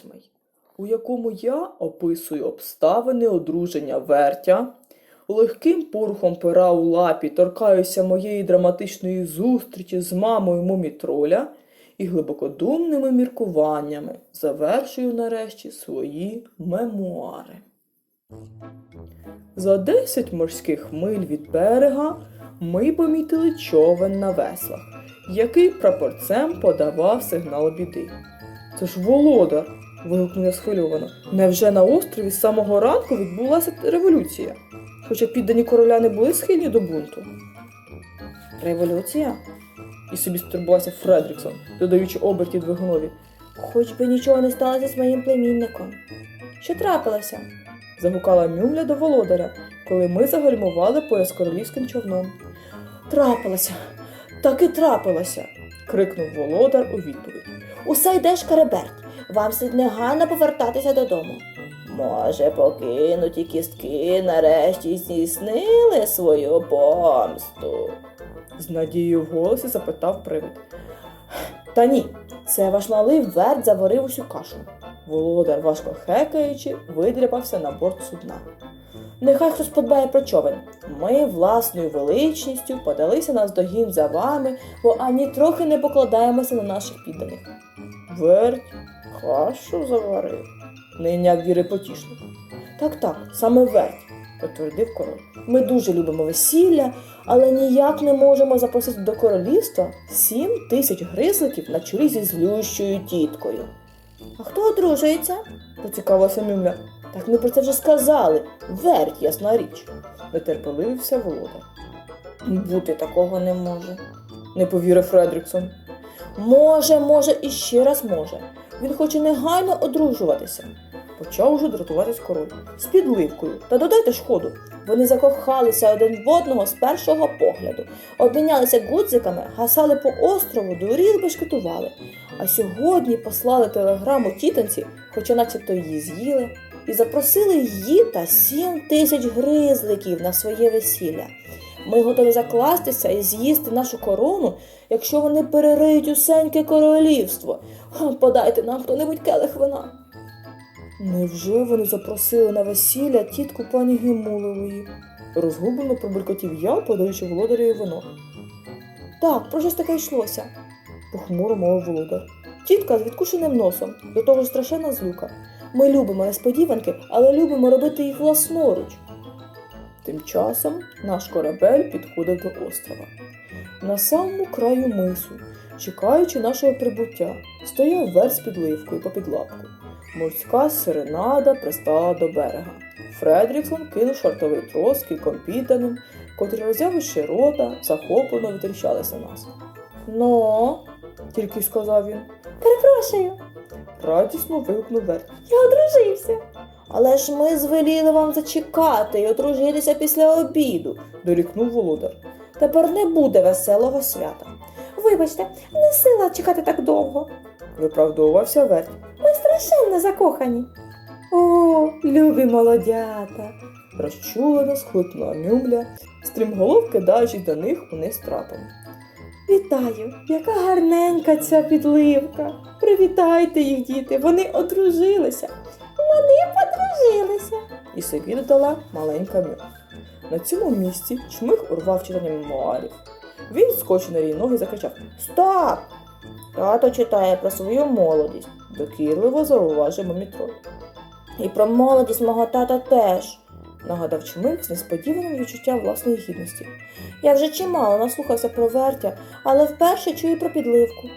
38, у якому я описую обставини одруження вертя, легким порухом пера у лапі торкаюся моєї драматичної зустрічі з мамою мумітроля і глибокодумними міркуваннями завершую нарешті свої мемуари. За 10 морських миль від берега ми помітили човен на веслах, який прапорцем подавав сигнал біди. Це ж володар. вигукнув я схвильовано. Невже на острові з самого ранку відбулася революція? Хоча піддані короля не були схильні до бунту. Революція? І собі стурбувався Фредріксон, додаючи оберті двигунові. Хоч би нічого не сталося з моїм племінником. Що трапилося? загукала Мюмля до володаря, коли ми загальмували поряд з королівським човном. Трапилося, так і трапилося. крикнув володар у відповідь. Усе йде шкареберть. Вам слід негайно повертатися додому. Може, покинуті кістки нарешті здійснили свою помсту. З надією в голосі запитав привид. Та ні, це ваш малий верт заварив усю кашу. Володар, важко хекаючи, видряпався на борт судна. Нехай хтось подбає про човен. Ми власною величністю подалися наздогін за вами, бо ані трохи не покладаємося на наших підданих. Верть, кашу заварив. Нейняк віри потішно. Так, так, саме верть, підтвердив король. Ми дуже любимо весілля, але ніяк не можемо запросити до королівства сім тисяч гризликів на чолі зі злющою тіткою. А хто одружується? Поцікавилася Мюмля. Так ми про це вже сказали. Верть, ясна річ. Нетерпеливився володар. Бути такого не може, не повірив Фредріксон. Може, може і ще раз може. Він хоче негайно одружуватися. Почав уже дратуватись король з підливкою. Та додайте ж ходу. Вони закохалися один в одного з першого погляду, обмінялися гудзиками, гасали по острову, дуріл бешкетували. А сьогодні послали телеграму тітанці, хоча начебто її з'їли, і запросили її та сім тисяч гризликів на своє весілля. Ми готові закластися і з'їсти нашу корону, якщо вони перериють усеньке королівство. Подайте нам хто-небудь келих вина. Невже вони запросили на весілля тітку пані Гемулевої? Розгублено пробулькотів я, подаючи володареві вино. Так, про щось таке йшлося, похмуро мовив володар. Тітка з відкушеним носом, до того ж страшенна злюка. Ми любимо несподіванки, але любимо робити їх власноруч. Тим часом наш корабель підходив до острова. На самому краю мису, чекаючи нашого прибуття, стояв верх з підливкою попід лапку. Морська серенада пристала до берега. Фредріксон кинув шортовий трос кільком котрі, роззявивши рота, захоплено витріщалися на нас. Ну, тільки сказав він. Перепрошую, Радісно вигукнув Верт. я одружився. Але ж ми звеліли вам зачекати і одружитися після обіду. дорікнув володар. Тепер не буде веселого свята. Вибачте, не сила чекати так довго. Виправдовувався Верт. Ми страшенно закохані. О, любі молодята. Розчулено схлипнула Мюмля, стрімголов кидаючись до них униз трапом. Вітаю, яка гарненька ця підливка. Привітайте їх, діти, вони одружилися. Вони подружилися. І собі додала маленька Мю. На цьому місці чмих урвав читання мемуарів. Він скочив на рій ноги і закричав Стоп! Тато читає про свою молодість, докірливо зауважив Мумітроль. І про молодість мого тата теж. Нагадав чмих з несподіваним відчуттям власної гідності. Я вже чимало наслухався про вертя, але вперше чую про підливку.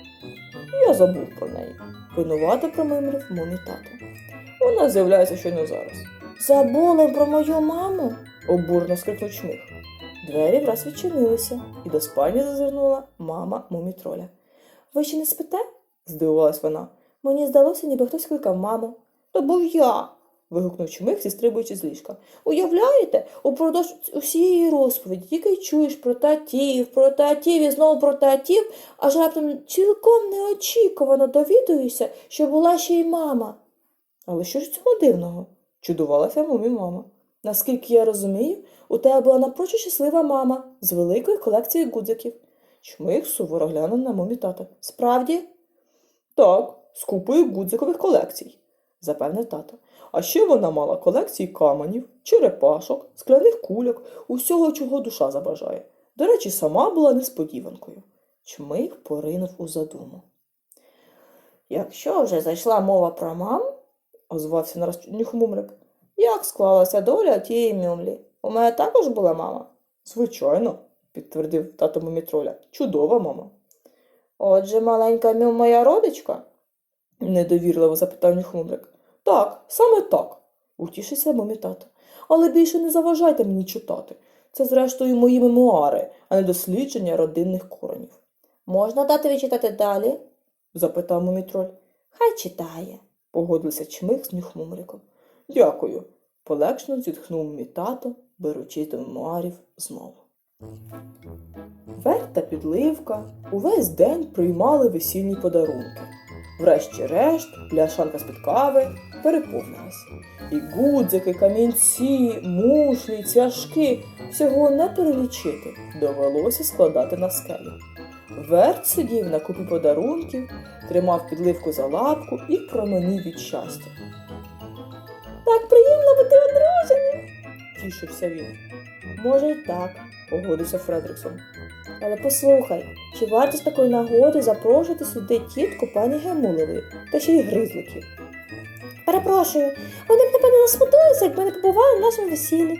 Я забув про неї. Винувато промимрив мумі тато. Вона з'являється щойно зараз. Забули про мою маму? Обурно скрикнув чмих. Двері враз відчинилися, і до спальні зазирнула мама мумітроля. Ви ще не спите? Здивувалась вона. Мені здалося, ніби хтось кликав маму. То був я. Вигукнув чмих, зістрибуючи з ліжка. Уявляєте, упродовж усієї розповіді тільки й чуєш про татів, про татів і знову про татів, аж раптом цілком неочікувано довідуюся, що була ще й мама. Але що ж цього дивного? чудувалася мумі мама. Наскільки я розумію, у тебе була напрочуд щаслива мама з великою колекцією гудзиків. Чмих суворо глянув на мумі тата. Справді? Так, з купою гудзикових колекцій. запевнив тато. А ще вона мала колекції каменів, черепашок, скляних кульок, усього, чого душа забажає. До речі, сама була несподіванкою. Чмих поринув у задуму. Якщо вже зайшла мова про мам, озвався нараз нюхмумрик, як склалася доля тієї мюмлі? У мене також була мама. Звичайно, підтвердив тато мумітроля. Чудова мама. Отже, маленька мю моя родичка? недовірливо запитав нюхмумрик. Так, саме так, утішився мумітато. Але більше не заважайте мені читати. Це, зрештою, мої мемуари, а не дослідження родинних коренів. Можна татові читати далі? запитав мумітроль. Хай читає, погодився чмих з нюхмумриком. Дякую, полегшено зітхнув мій тато, беручись до мемуарів знову. Верть та підливка увесь день приймали весільні подарунки. Врешті-решт, пляшанка з-під кави переповнилась. І гудзики, камінці, мушлі, цяжки всього не перелічити, довелося складати на скелі. Верть сидів на купі подарунків, тримав підливку за лапку і променів від щастя. Так приємно бути одруженим, тішився він. Може, й так, погодився Фредриксон. Але послухай, чи варто з такої нагоди запрошувати сюди тітку пані Гемулевої та ще й гризликів? Перепрошую, вони б напевно засмутилися, якби не побували на нашому весіллі,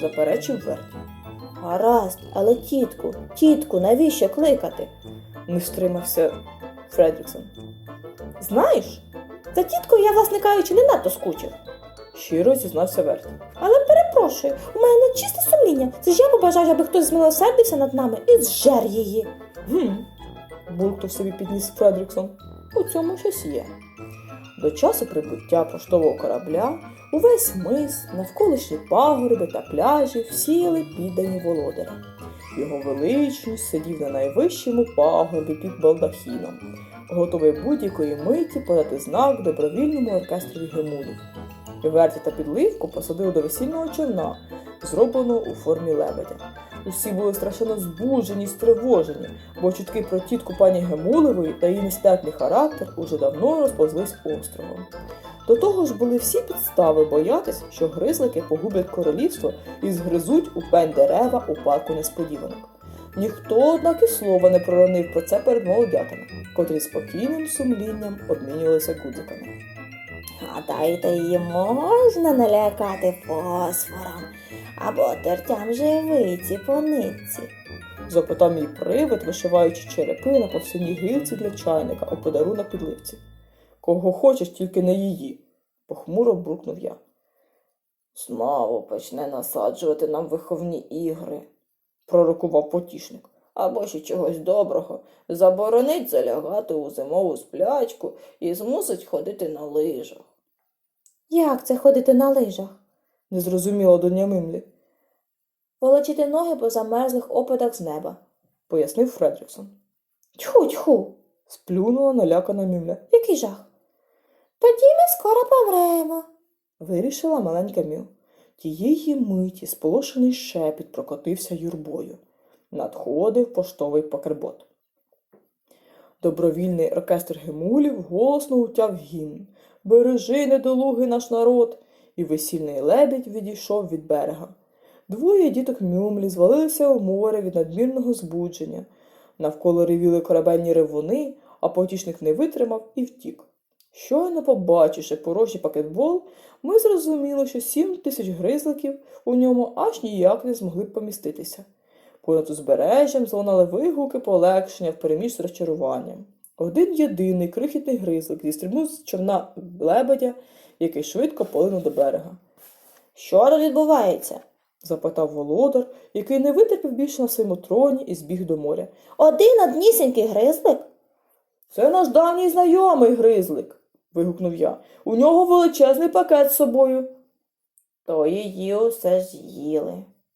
заперечив Верт. Гаразд, але тітку, тітку, навіщо кликати? не стримався Фредріксон. Знаєш, за тіткою я, власне кажучи, не надто скучив. Щиро зізнався Верт. Але перепрошую, у мене чисте сумління. Це ж я побажаю, аби хтось змилосердився над нами і зжер її. Гм. буркнув собі підніс Фредріксон. У цьому щось є. До часу прибуття поштового корабля увесь мис, навколишні пагорби та пляжі всіяли піддані володаря. Його величність сидів на найвищому пагорбі під балдахіном, готовий будь-якої миті подати знак добровільному оркестрові гемулів. Верті та підливку посадили до весільного човна, зробленого у формі лебедя. Усі були страшенно збуджені й стривожені, бо чутки про тітку пані Гемулевої та її нестерпний характер уже давно розповзлись островом. До того ж були всі підстави боятись, що гризлики погублять королівство і згризуть у пень дерева у парку несподіванок. Ніхто, однак, і слова не проронив про це перед молодятами, котрі спокійним сумлінням обмінювалися гудзиками. Гадаєте, її можна налякати фосфором або тертям живиці по нитці? запитав мій привид, вишиваючи черепи на повсенній гілці для чайника у подарунок підливці. Кого хочеш, тільки не її, похмуро буркнув я. Знову почне насаджувати нам виховні ігри, пророкував потішник. Або ще чогось доброго, заборонить залягати у зимову сплячку і змусить ходити на лижах. Як це ходити на лижах? не зрозуміла доня Мимлі. Волочити ноги по замерзлих опадах з неба, пояснив Фредріксон. Тьху, тьху, сплюнула налякана Мімля. Який жах? Тоді ми скоро помремо, вирішила маленька Мю. Тієї миті сполошений шепіт прокотився юрбою. Надходив поштовий покербот. Добровільний оркестр гемулів голосно утяв гімн. Бережи недолугий наш народ, і весільний лебідь відійшов від берега. Двоє діток мюмлі звалилися у море від надмірного збудження. Навколо ревіли корабельні ревуни, а потішник не витримав і втік. Щойно побачивши порожній пакетбол, ми зрозуміли, що сім тисяч гризликів у ньому аж ніяк не змогли б поміститися. Понад узбережжям злунали вигуки полегшення впереміж з розчаруванням. Один єдиний крихітний гризлик зістрибнув з човна лебедя, який швидко полинув до берега. Що тут відбувається? запитав володар, який не витерпів більше на своєму троні і збіг до моря. Один однісінький гризлик? Це наш давній знайомий гризлик, вигукнув я. У нього величезний пакет з собою. То її усе з'їли,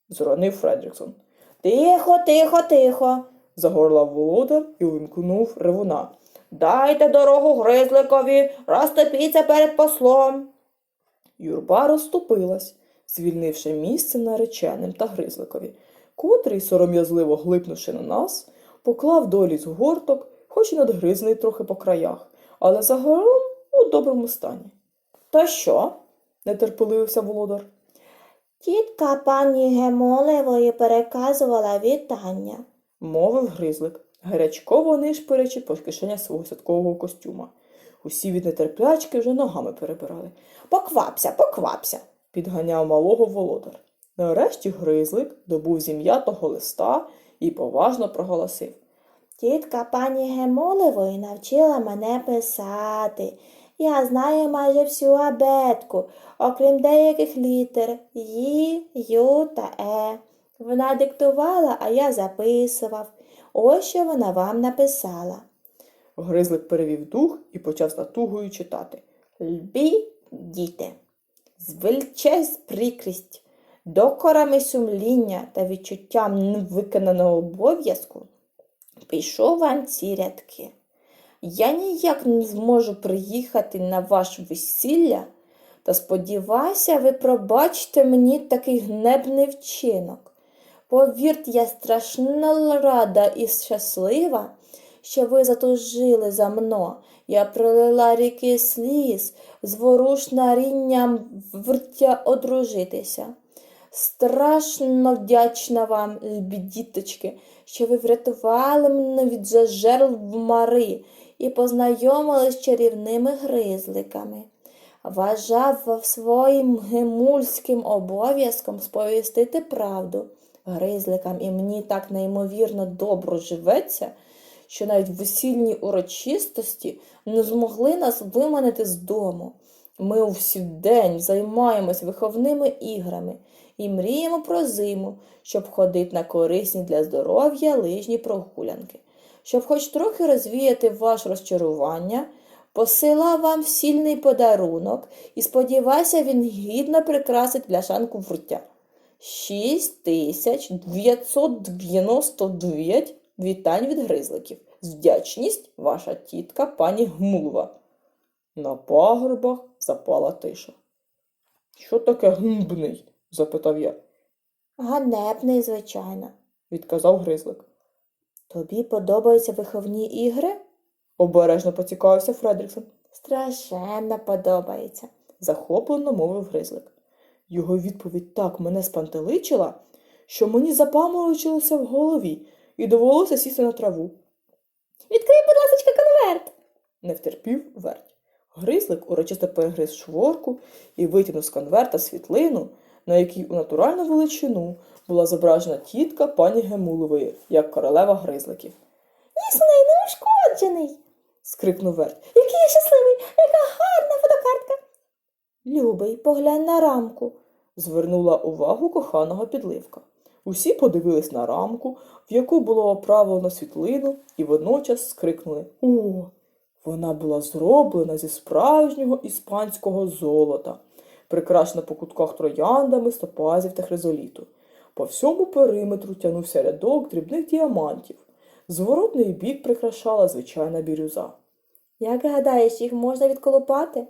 зронив Фредріксон. Тихо, тихо, тихо, загорлав володар і увімкнув ревуна. Дайте дорогу гризликові, розтопіться перед послом. Юрба розступилась, звільнивши місце нареченим та гризликові, котрий, сором'язливо глипнувши на нас, поклав долі з горток, хоч і надгризаний трохи по краях, але загалом у доброму стані. Та що? нетерпеливився володар. Тітка пані Гемолевої переказувала вітання. Мовив гризлик, гарячково нишпирячи по кишенях свого святкового костюма. Усі від нетерплячки вже ногами перебирали. Поквапся, поквапся, підганяв малого володар. Нарешті гризлик добув зім'ятого листа і поважно проголосив. Тітка пані Гемолевої навчила мене писати. Я знаю майже всю абетку, окрім деяких літер Ї, Ю та Е. Вона диктувала, а я записував. Ось що вона вам написала. Гризлик перевів дух і почав з натугою читати. Льбі, діти, з величез прикрість, докорами сумління та відчуттям невиконаного обов'язку пишу вам ці рядки. Я ніяк не зможу приїхати на ваше весілля, та сподіваюся, ви пробачите мені такий гнебний вчинок. Повірте, я страшно рада і щаслива, що ви затужили за мно. Я пролила ріки сліз, зворушна рінням врття одружитися. Страшно вдячна вам, діточки, що ви врятували мене від зажерл в мари і познайомили з чарівними гризликами. Вважав своїм гемульським обов'язком сповістити правду гризликам, і мені так неймовірно добре живеться, що навіть весільні урочистості не змогли нас виманити з дому. Ми усі день займаємось виховними іграми і мріємо про зиму, щоб ходити на корисні для здоров'я лижні прогулянки. Щоб хоч трохи розвіяти ваше розчарування, посила вам сильний подарунок і сподівайся, він гідно прикрасить бляшанку вруття. 6999 вітань від гризликів. З вдячність ваша тітка пані Гмулова. На пагорбах запала тиша. Що таке гмбний? запитав я, Ганебний, звичайно. відказав гризлик. Тобі подобаються виховні ігри? Обережно поцікавився Фредріксон. Страшенно подобається. захоплено мовив гризлик. Його відповідь так мене спантеличила, що мені запаморочилося в голові і довелося сісти на траву. Відкрий, будь ласка, конверт. Не втерпів верть. Гризлик урочисто перегриз шворку і витягнув з конверта світлину, на якій у натуральну величину була зображена тітка пані Гемулової, як королева гризликів. Ніс у неї неушкоджений. скрикнув верть. Який я щасливий, яка гарна фотокартка. Любий, поглянь на рамку. Звернула увагу коханого підливка. Усі подивились на рамку, в яку було оправлено світлину, і водночас скрикнули О! Вона була зроблена зі справжнього іспанського золота, прикрашена по кутках трояндами, стопазів та хризоліту. По всьому периметру тягнувся рядок дрібних діамантів. Зворотний бік прикрашала звичайна бірюза. Як гадаєш, їх можна відколупати?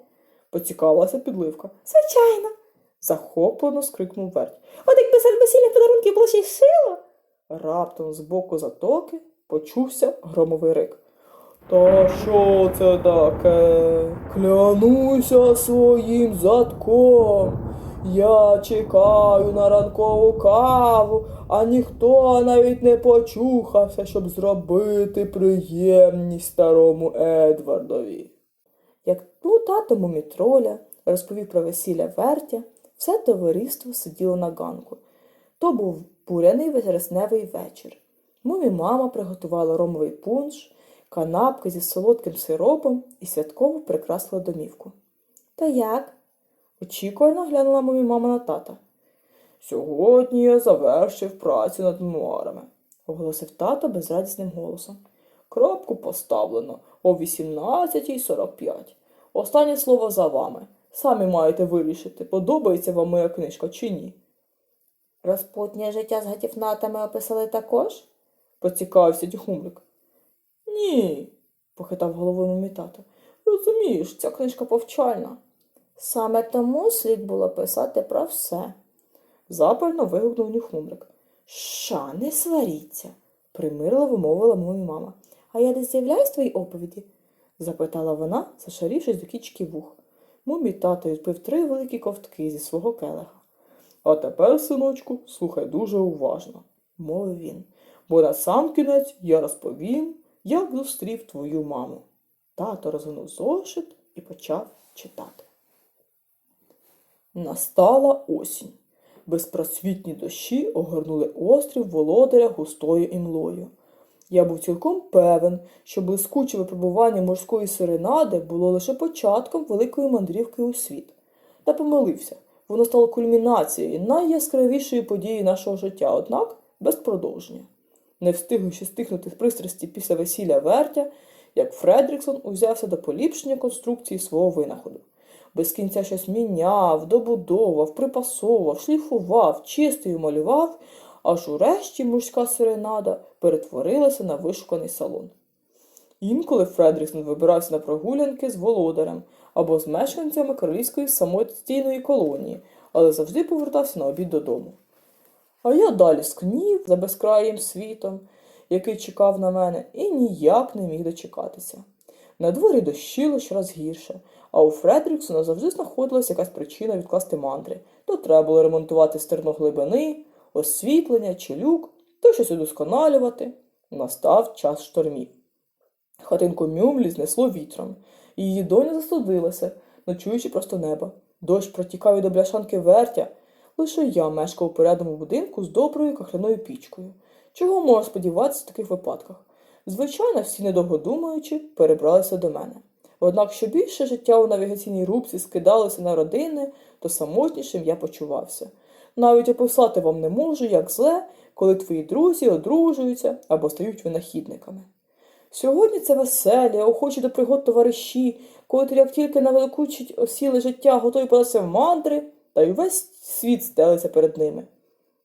Поцікавилася підливка. Звичайно. Захоплено скрикнув верть. От якби серед весільних подарунків було ще й шило. Раптом з боку затоки почувся громовий рик. Та що це таке? Клянуся своїм задком. Я чекаю на ранкову каву, а ніхто навіть не почухався, щоб зробити приємність старому Едвардові. Як у тато мумітроля розповів про весілля Вертя, все товариство сиділо на ганку. То був буряний вересневий вечір. Мумі мама приготувала ромовий пунш, канапки зі солодким сиропом і святково прикрасила домівку. То як? Очікувально глянула мумі мама на тата. Сьогодні я завершив працю над мемуарами, оголосив тато безрадісним голосом. Крапку поставлено о 18.45. Останнє слово за вами. Самі маєте вирішити, подобається вам моя книжка чи ні. Розпутнє життя з гатівнатами описали також? поцікавився тюхумлик. Ні, похитав головою мій тато. Розумієш, ця книжка повчальна. Саме тому слід було писати про все. Запально вигукнув нюхмумрик. Ша, не сваріться, примирливо мовила мою мама. А я десь з'являюсь в твоїй оповіді? запитала вона, зашарівшись до кічки вух. Мумій тато відпив три великі ковтки зі свого келиха. А тепер, синочку, слухай дуже уважно, мовив він, бо на сам кінець я розповім, як зустрів твою маму. Тато розгорнув зошит і почав читати. Настала осінь. Безпросвітні дощі огорнули острів володаря густою імлою. Я був цілком певен, що блискуче випробування морської серенади було лише початком великої мандрівки у світ. Та помилився, воно стало кульмінацією найяскравішої події нашого життя, однак без продовження. Не встигнувши стихнути з пристрасті після весілля вертя, як Фредріксон узявся до поліпшення конструкції свого винаходу. Без кінця щось міняв, добудовував, припасовував, шліфував, чистив і малював, аж урешті морська серенада перетворилася на вишуканий салон. Інколи Фредріксон вибирався на прогулянки з володарем або з мешканцями королівської самостійної колонії, але завжди повертався на обід додому. А я далі скнів за безкраїм світом, який чекав на мене, і ніяк не міг дочекатися. На дворі дощило щораз гірше, а у Фредріксона завжди знаходилася якась причина відкласти мантри. То треба було ремонтувати стерно глибини, освітлення чи люк, то щось удосконалювати. Настав час штормів. Хатинку Мюмлі знесло вітром, її доня застудилася, ночуючи просто неба. Дощ протікав і до бляшанки вертя. Лише я мешкав у порядному будинку з доброю кахляною пічкою. Чого можна сподіватися в таких випадках? Звичайно, всі, недовго думаючи, перебралися до мене. Однак, що більше життя у навігаційній рубці скидалося на родини, то самотнішим я почувався. Навіть описати вам не можу, як зле, коли твої друзі одружуються або стають винахідниками. Сьогодні це веселі, охочі до пригод товариші, котрі як тільки на великучить осіле життя готові податися в мандри, та й весь світ стелиться перед ними.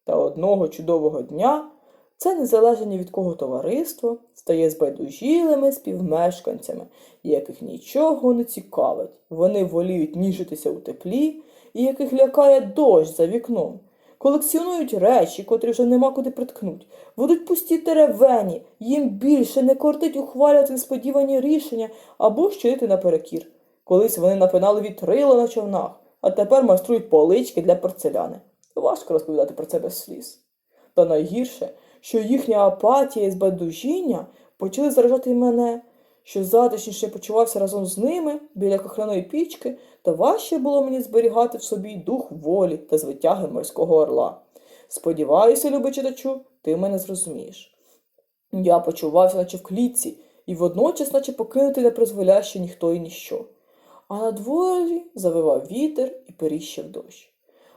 Та одного чудового дня це незалежне від кого товариство стає збайдужілими співмешканцями, яких нічого не цікавить. Вони воліють ніжитися у теплі, і яких лякає дощ за вікном. Колекціонують речі, котрі вже нема куди приткнуть, ведуть пусті теревені, їм більше не кортить ухвалювати несподівані рішення або щити наперекір. Колись вони напинали вітрила на човнах, а тепер майструють полички для порцеляни. Важко розповідати про це без сліз. Та найгірше, що їхня апатія і збайдужіння почали заражати мене, що затишніше почувався разом з ними біля кохляної пічки, то важче було мені зберігати в собі дух волі та звитяги морського орла. Сподіваюся, любий читачу, ти мене зрозумієш. Я почувався, наче в клітці, і водночас, наче покинути не призволяще ніхто і ніщо. А на дворі завивав вітер і періщив дощ.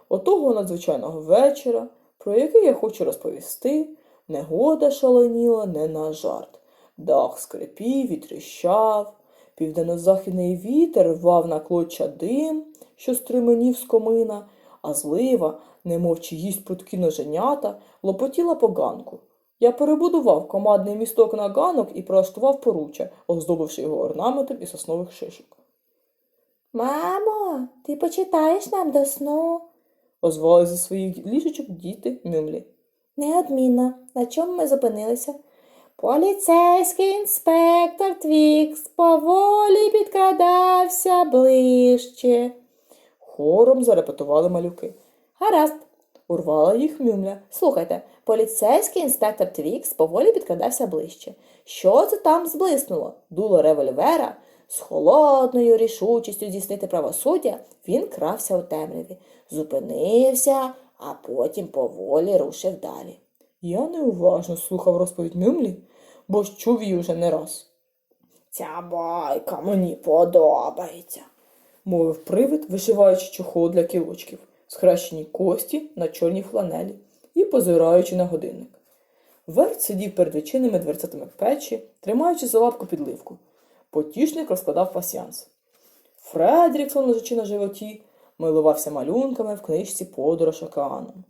Отого надзвичайного вечора, про який я хочу розповісти, негода шаленіла не на жарт. Дах скрипів і тріщав, південно-західний вітер рвав на клоча дим, що стременів з комина, а злива, немов чиїсь прудкі ноженята, лопотіла по ганку. Я перебудував командний місток на ганок і прилаштував поруччя, оздобивши його орнаментом із соснових шишок. Мамо, ти почитаєш нам до сну? Озвали зі своїх ліжечок діти Мюмлі. Неодмінно. На чому ми зупинилися? Поліцейський інспектор Твікс поволі підкрадався ближче. Хором зарепетували малюки. Гаразд. Урвала їх Мюмля. Слухайте, поліцейський інспектор Твікс поволі підкрадався ближче. Що це там зблиснуло? Дуло револьвера. З холодною рішучістю здійснити правосуддя він крався у темряві, зупинився, а потім поволі рушив далі. Я неуважно слухав розповідь Мюмлі, бо чув її вже не раз. Ця байка мені подобається. Мовив привид, вишиваючи чохол для кілочків, схрещені кості на чорній фланелі і позираючи на годинник. Верть сидів перед відчинними дверцятами печі, тримаючи за лапку підливку. Потішник розкладав пасьянс. Фредріксон, лежачи на животі, милувався малюнками в книжці Подорож океаном.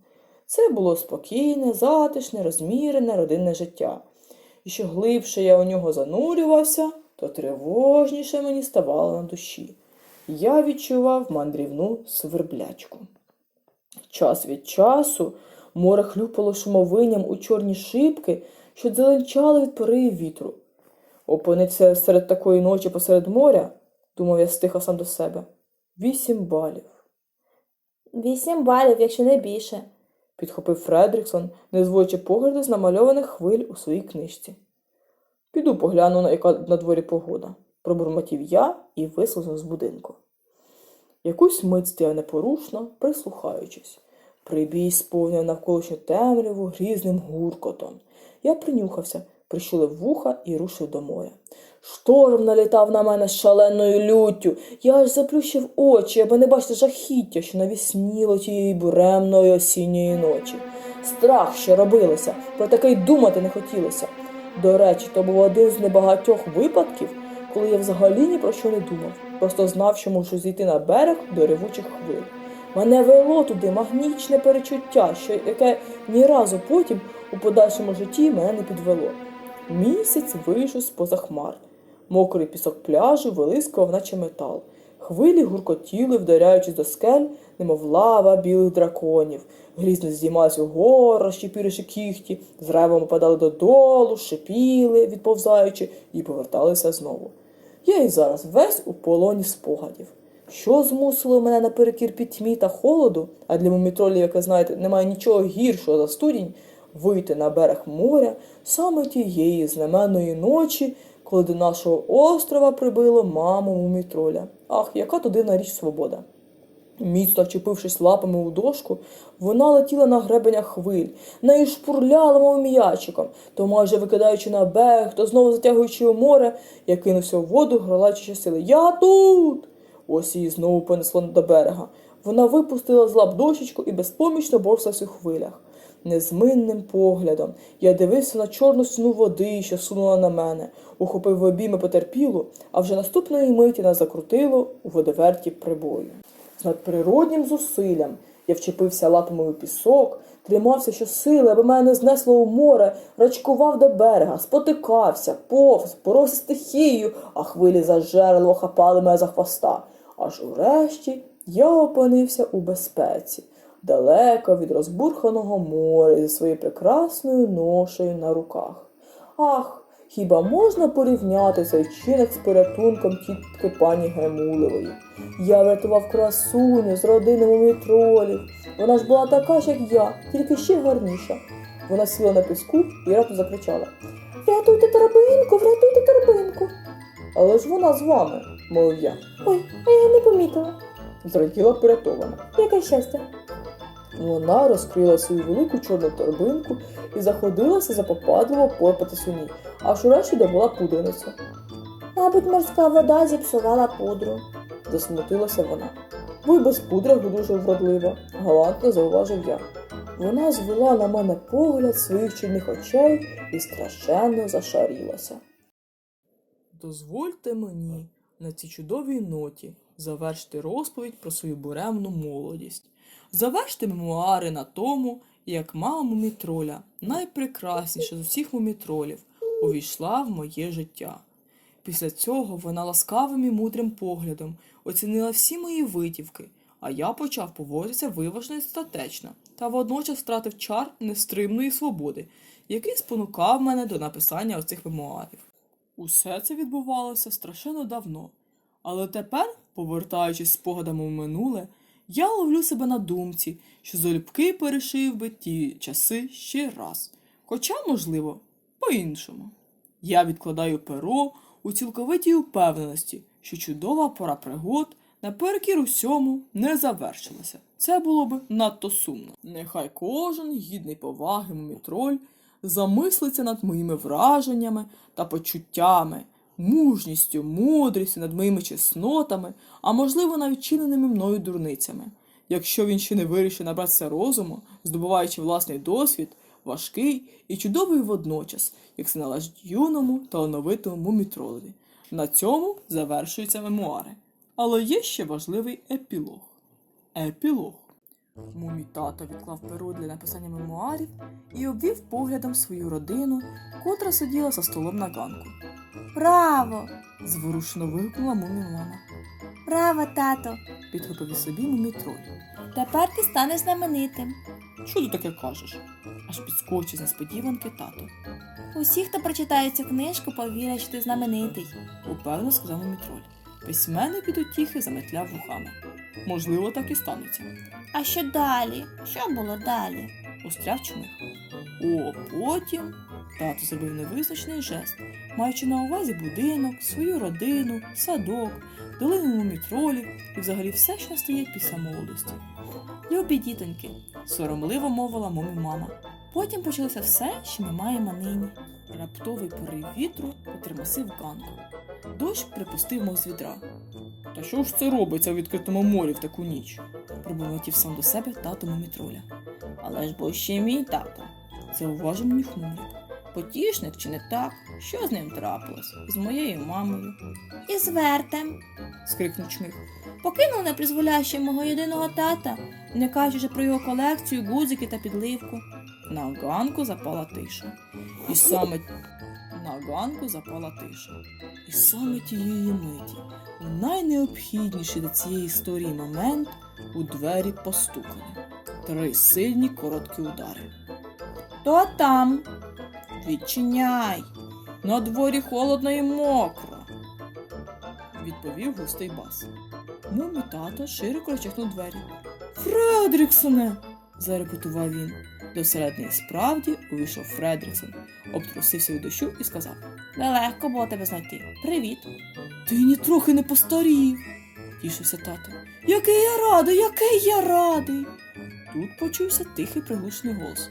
Це було спокійне, затишне, розмірене родинне життя. І що глибше я у нього занурювався, то тривожніше мені ставало на душі. Я відчував мандрівну сверблячку. Час від часу море хлюпало шумовинням у чорні шибки, що дзеленчали від поривів вітру. Опиниться серед такої ночі посеред моря, думав я стиха сам до себе. Вісім балів. Вісім балів, якщо не більше. Підхопив Фредріксон, не зводячи погляду з намальованих хвиль у своїй книжці. Піду погляну, на яка на дворі погода, пробурмотів я і вислизав з будинку. Якусь мить стояв непорушно, прислухаючись. Прибій сповнив навколишню темряву грізним гуркотом. Я принюхався, прищулив вуха і рушив до моря. Шторм налітав на мене з шаленою люттю. Я аж заплющив очі, аби не бачити жахіття, що навісніло тієї буремної осінньої ночі. Страх ще робилося, про таке й думати не хотілося. До речі, то був один з небагатьох випадків, коли я взагалі ні про що не думав, просто знав, що мушу зійти на берег до ревучих хвиль. Мене вело туди магнічне перечуття, що яке ні разу потім у подальшому житті мене не підвело. Місяць вийшов з-поза хмар. Мокрий пісок пляжу вилискував, наче метал. Хвилі гуркотіли, вдаряючись до скель, немов лава білих драконів. Грізно здіймались угору, розщепіривши кіхті, з ревом опадали додолу, шипіли, відповзаючи, і поверталися знову. Я і зараз весь у полоні спогадів. Що змусило мене наперекір пітьмі та холоду, а для мумітролів, як ви знаєте, немає нічого гіршого за студінь, вийти на берег моря саме тієї знаменної ночі, коли до нашого острова прибило маму мумітроля. Ах, яка то дивна річ свобода. Міцно вчепившись лапами у дошку, вона летіла на гребенях хвиль, нею шпурляла, мов м'ячиком, то майже викидаючи на берег, то знову затягуючи у море, я кинувся в воду, гралачучи сили. Я тут. Ось її знову понесло до берега. Вона випустила з лап дощечку і безпомічно борсалась у хвилях. Незминним поглядом я дивився на чорну стіну води, що сунула на мене, ухопив в обійми потерпілу, а вже наступної миті нас закрутило у водоверті прибою. З надприроднім зусиллям я вчепився лапами у пісок, тримався щосили, аби мене знесло у море, рачкував до берега, спотикався, повз, боровся стихією, а хвилі зажерливо хапали мене за хвоста. Аж урешті я опинився у безпеці, далеко від розбурханого моря зі своєю прекрасною ношею на руках. Ах, хіба можна порівняти цей вчинок з порятунком тітки пані Гемулевої? Я врятував красуню з родини мумітролів. Вона ж була така ж, як я, тільки ще гарніша. Вона сіла на піску і раптом закричала Рятуйте торбинку, врятуйте торбинку. Але ж вона з вами, мовив я. Ой, а я не помітила. Зраділа порятована. Яке щастя. Вона розкрила свою велику чорну торбинку і заходилася запопадливо порпатись у ній, аж урешті добула пудреницю. Мабуть, морська вода зіпсувала пудру, засмутилася вона. Ви без пудри дуже вродлива, галантно зауважив я. Вона звела на мене погляд своїх чорних очей і страшенно зашарілася. Дозвольте мені на цій чудовій ноті завершити розповідь про свою буремну молодість. Завершити мемуари на тому, як мама мумітроля, найпрекрасніша з усіх мумітролів, увійшла в моє життя. Після цього вона ласкавим і мудрим поглядом оцінила всі мої витівки, а я почав поводитися виважно і статечно, та водночас втратив чар нестримної свободи, який спонукав мене до написання оцих мемуарів. Усе це відбувалося страшенно давно, але тепер, повертаючись спогадами в минуле, я ловлю себе на думці, що залюбки перешив би ті часи ще раз, хоча, можливо, по-іншому. Я відкладаю перо у цілковитій упевненості, що чудова пора пригод наперекір усьому не завершилася. Це було б надто сумно. Нехай кожен гідний поваги мумітроль замислиться над моїми враженнями та почуттями, мужністю, мудрістю над моїми чеснотами, а можливо навіть чиненими мною дурницями. Якщо він ще не вирішив набратися розуму, здобуваючи власний досвід, важкий і чудовий водночас, як це належить юному та оновитому мумітролові. На цьому завершуються мемуари. Але є ще важливий епілог. Епілог. Мумій тато відклав перо для написання мемуарів і обвів поглядом свою родину, котра сиділа за столом на ганку. Браво! Зворушено вигукнула мумі мама. Браво, тато! Підхопив собі мумітроль. Тепер ти станеш знаменитим. Що ти таке кажеш? Аж підскочив з несподіванки тато. Усі, хто прочитає цю книжку, повірять, що ти знаменитий. Упевнено сказав мумітроль. Письменник від утіхи заметляв вухами. Можливо, так і станеться. А що далі? Що було далі? Устряв чмих. О, потім тато зробив невизначний жест, маючи на увазі будинок, свою родину, садок, долину мумітролів і взагалі все, що стоїть після молодості. Любі дітоньки, соромливо мовила мумі мама. Потім почалося все, що ми маємо нині. Раптовий порив вітру потримасив ганку. Дощ припустив мов з відра. Та що ж це робиться у відкритому морі в таку ніч? пробурмотів сам до себе тато мумітроля. Але ж бо ще мій тато, зауважив мені хмурик. Потішник чи не так? Що з ним трапилось? З моєю мамою? І з вертем. скрикнув чмих. Покинув непризволяще мого єдиного тата, не кажучи про його колекцію, гудзики та підливку. На ганку запала тиша. І саме на ганку запала тиша. І саме тієї миті, у найнеобхідніший для цієї історії момент, у двері постукали. Три сильні короткі удари. То там. Відчиняй! На дворі холодно і мокро. Відповів густий бас. Мумі тато широко розчахнув двері. Фредріксоне. зарепетував він. До середини справді увійшов Фредріксон, обтрусився від дощу і сказав: Нелегко було тебе знайти. Привіт. Ти ні трохи не постарів, тішився тато. Який я радий, який я радий. Тут почувся тихий приглушений голос.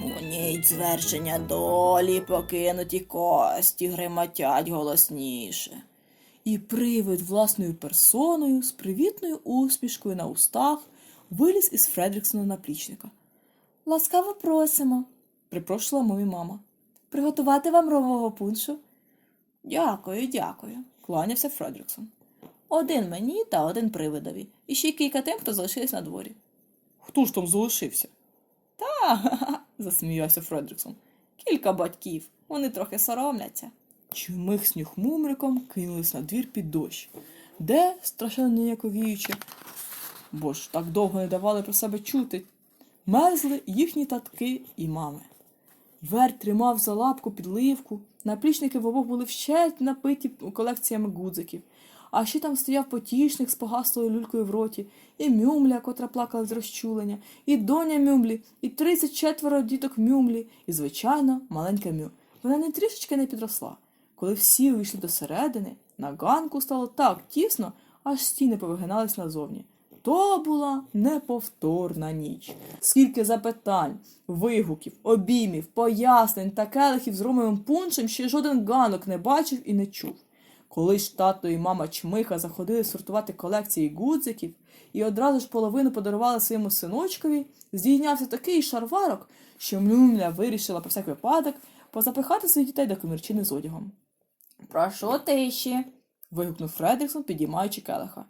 У звершення долі, покинуті кості гриматять голосніше. І привид власною персоною з привітною усмішкою на устах виліз із Фредріксона наплічника. Ласкаво просимо. Припрошила мові мама. Приготувати вам рового пуншу. Дякую, дякую, кланявся Фредріксон. Один мені та один привидові. І ще кілька тим, хто залишились на дворі. Хто ж там залишився? Та, засміявся Фредріксон. Кілька батьків. Вони трохи соромляться. Чумих з нюхмумриком кинулись на двір під дощ, де, страшенно ніяковіючи, бо ж так довго не давали про себе чути, мерзли їхні татки і мами. Верть тримав за лапку підливку, наплічники в обох були вщерть напиті колекціями гудзиків, а ще там стояв потішник з погаслою люлькою в роті, і мюмля, котра плакала з розчулення, і доня мюмлі, і тридцять четверо діток мюмлі, і, звичайно, маленька мю. Вона не трішечки не підросла. Коли всі увійшли до середини, на ганку стало так тісно, аж стіни повигинались назовні. То була неповторна ніч. Скільки запитань, вигуків, обіймів, пояснень та келихів з ромовим пуншем ще жоден ганок не бачив і не чув. Коли ж тато і мама чмиха заходили сортувати колекції гудзиків і одразу ж половину подарували своєму синочкові, здійнявся такий шарварок, що Мюмля вирішила про всяк випадок позапихати своїх дітей до комірчини з одягом. Прошу тиші. вигукнув Фредріксон, підіймаючи келиха.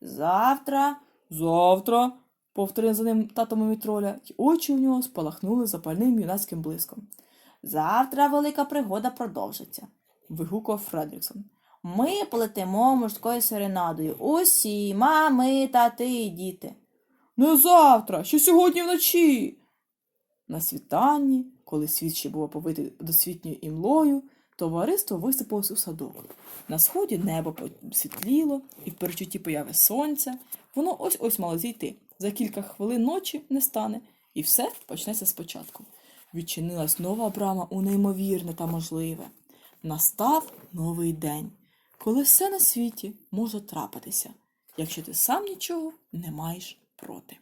Завтра. Завтра, повторив за ним тато мумітроля, й очі у нього спалахнули запальним юнацьким блиском. Завтра велика пригода продовжиться. Вигукував Фредріксон. Ми полетимо морською серенадою. Усі, мами, тати і діти. Не завтра, що сьогодні вночі. На світанні, коли світ ще був оповитий досвітньою імлою, товариство висипалось у садок. На сході небо посвітліло, і в перечутті появи сонця воно ось ось мало зійти. За кілька хвилин ночі не стане, і все почнеться спочатку. Відчинилась нова брама у неймовірне та можливе. Настав новий день, коли все на світі може трапитися, якщо ти сам нічого не маєш проти.